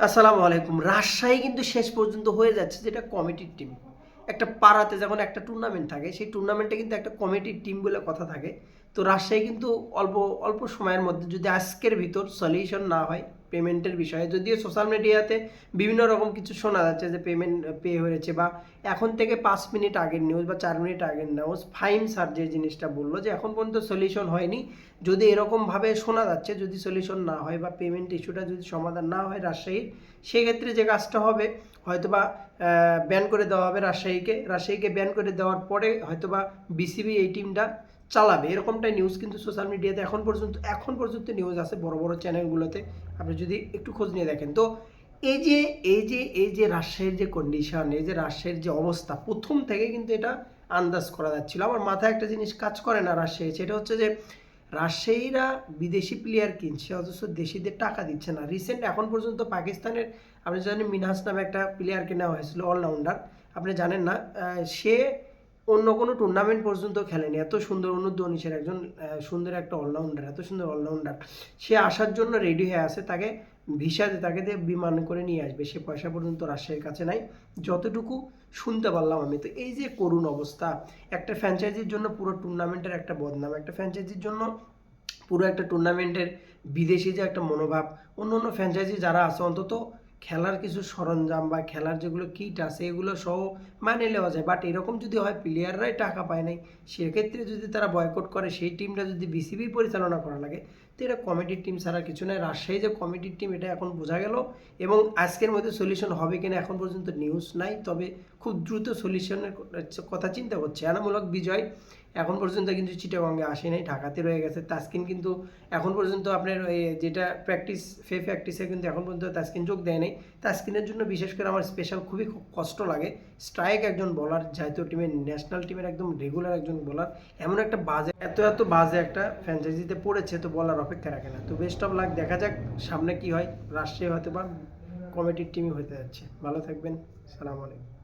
আসসালামু আলাইকুম। রাজশাহী কিন্তু শেষ পর্যন্ত হয়ে যাচ্ছে যেটা কমিটির টিম একটা পাড়াতে যখন একটা টুর্নামেন্ট থাকে, সেই টুর্নামেন্টে কিন্তু একটা কমিটির টিম বলে কথা থাকে। তো রাজশাহী কিন্তু অল্প অল্প সময়ের মধ্যে যদি আজকের ভিতর সলিউশন না হয় পেমেন্টের বিষয়ে, যদিও সোশ্যাল মিডিয়াতে বিভিন্ন রকম কিছু শোনা যাচ্ছে যে পেমেন্ট পে হয়েছে বা এখন থেকে পাঁচ মিনিট আগের নিউজ বা চার মিনিট আগের নিউজ ফাইম স্যার যে জিনিসটা বলল যে এখন পর্যন্ত সলিউশন হয়নি। যদি এরকমভাবে শোনা যাচ্ছে, যদি সলিউশন না হয় বা পেমেন্ট ইস্যুটা যদি সমাধান না হয় রাজশাহীর, সেক্ষেত্রে যে কাজটা হবে, হয়তোবা ব্যান করে দেওয়া হবে রাজশাহীকে। রাজশাহীকে ব্যান করে দেওয়ার পরে হয়তোবা বিসিবি এই টিমটা চালাবে। এরকমটাই নিউজ কিন্তু সোশ্যাল মিডিয়াতে এখন পর্যন্ত এখন পর্যন্ত নিউজ আছে বড় বড় চ্যানেলগুলোতে আপনি যদি একটু খোঁজ নিয়ে দেখেন, তো এই যে এই যে এই যে রাজশাহীর যে কন্ডিশন এই যে রাজশাহীর যে অবস্থা, প্রথম থেকে কিন্তু এটা আন্দাজ করা যাচ্ছিল। আমার মাথায় একটা জিনিস কাজ করে না রাজশাহী, সেটা হচ্ছে যে রাজশাহীরা বিদেশি প্লেয়ার কিনছে, অথচ দেশিদের টাকা দিচ্ছে না। রিসেন্ট এখন পর্যন্ত পাকিস্তানের, আপনি জানেন মিনহাস নামে একটা প্লেয়ার কেনা হয়েছিল অলরাউন্ডার আপনি জানেন না সে অন্য কোনো টুর্নামেন্ট পর্যন্ত খেলেনি। এত সুন্দর অনুদ্বনিসের একজন সুন্দর একটা অলরাউন্ডার এত সুন্দর অলরাউন্ডার সে আসার জন্য রেডি হয়ে আছে, তাকে ভিসাতে তাকে দিয়ে বিমান করে নিয়ে আসবে, সে পয়সা পর্যন্ত রাজশাহীর কাছে নাই। যতটুকু শুনতে পারলাম আমি, তো এই যে করুণ অবস্থা, একটা ফ্র্যাঞ্চাইজির জন্য পুরো টুর্নামেন্টের একটা বদনাম, একটা ফ্র্যাঞ্চাইজির জন্য পুরো একটা টুর্নামেন্টের বিদেশি যে একটা মনোভাব অন্য অন্য ফ্র্যাঞ্চাইজি যারা আছে অন্তত খেলার কিছু সরঞ্জাম বা খেলার যেগুলো কিট আছে, এগুলো সহ মানে নেওয়া যায়। বাট এরকম যদি হয় প্লেয়াররাই টাকা পায় নাই। সেক্ষেত্রে যদি তারা বয়কট করে, সেই টিমটা যদি বিসিবি পরিচালনা করা লাগে, তো এটা কমিটির টিম ছাড়া কিছু নয় রাজশাহী যে কমিটির টিম এটা এখন বোঝা গেল। এবং আজকের মধ্যে সলিউশন হবে কিনা এখন পর্যন্ত নিউজ নাই। তবে খুব দ্রুত সলিউশনের কথা চিন্তা করছে। এনামূলক বিজয় এখন পর্যন্ত কিন্তু চিটাগঙ্গে আসে নাই, ঢাকাতে রয়ে গেছে। তাসকিন কিন্তু এখন পর্যন্ত আপনার যেটা প্র্যাকটিস ফে প্র্যাকটিসে কিন্তু এখন পর্যন্ত তাসকিন যোগ দেয় নাই। তাসকিনের জন্য বিশেষ করে আমার স্পেশাল খুবই কষ্ট লাগে। স্ট্রাইক একজন বলার জাতীয় টিমের ন্যাশনাল টিমের একদম রেগুলার একজন বলার এমন একটা বাজে, এত এত বাজে একটা ফ্র্যাঞ্চাইজিতে পড়েছে, তো বলার অপেক্ষা রাখে না। তো বেস্ট অফ লাক দেখা যাক সামনে কি হয়। রাষ্ট্রীয় হয়তো বা কমিটির টিমই হতে যাচ্ছে। ভালো থাকবেন, সালাম আলাইকুম।